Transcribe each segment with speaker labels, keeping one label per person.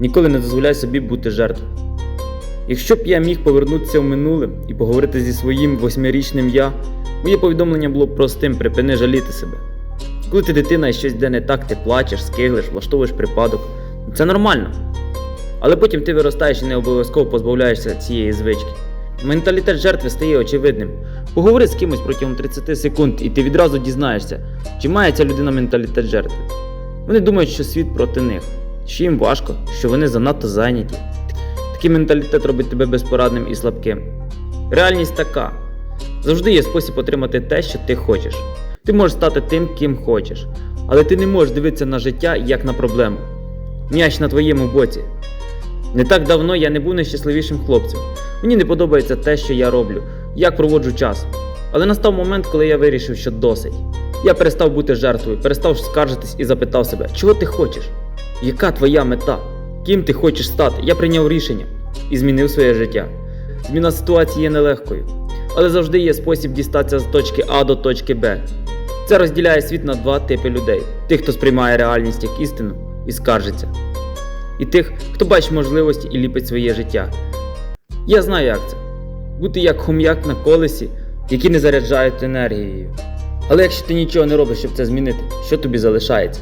Speaker 1: Ніколи не дозволяй собі бути жертвою. Якщо б я міг повернутися в минуле і поговорити зі своїм восьмирічним я, моє повідомлення було б простим: припини жаліти себе. Коли ти дитина і щось йде не так, ти плачеш, скиглиш, влаштовуєш припадок. Це нормально. Але потім ти виростаєш і не обов'язково позбавляєшся цієї звички. Менталітет жертви стає очевидним. Поговори з кимось протягом 30 секунд, і ти відразу дізнаєшся, чи має ця людина менталітет жертви. Вони думають, що світ проти них, що їм важко, що вони занадто зайняті. Такий менталітет робить тебе безпорадним і слабким. Реальність така: завжди є спосіб отримати те, що ти хочеш. Ти можеш стати тим, ким хочеш, але ти не можеш дивитися на життя як на проблему. М'яч на твоєму боці. Не так давно я не був найщасливішим хлопцем. Мені не подобається те, що я роблю, як проводжу час. Але настав момент, коли я вирішив, що досить. Я перестав бути жертвою, перестав скаржитись і запитав себе, чого ти хочеш? Яка твоя мета? Ким ти хочеш стати? Я прийняв рішення і змінив своє життя. Зміна ситуації є нелегкою, але завжди є спосіб дістатися з точки А до точки Б. Це розділяє світ на два типи людей: тих, хто сприймає реальність як істину і скаржиться, і тих, хто бачить можливості і ліпить своє життя. Я знаю, як це бути як хом'як на колесі, які не заряджають енергією. Але якщо ти нічого не робиш, щоб це змінити, що тобі залишається?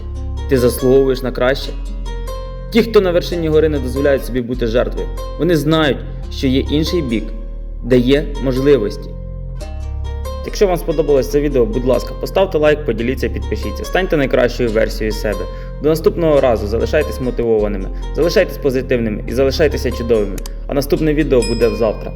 Speaker 1: Ти заслуговуєш на краще? Ті, хто на вершині гори не дозволяють собі бути жертвою, вони знають, що є інший бік, де є можливості. Якщо вам сподобалось це відео, будь ласка, поставте лайк, поділіться, підпишіться, станьте найкращою версією себе. До наступного разу залишайтесь мотивованими, залишайтесь позитивними і залишайтеся чудовими. А наступне відео буде завтра.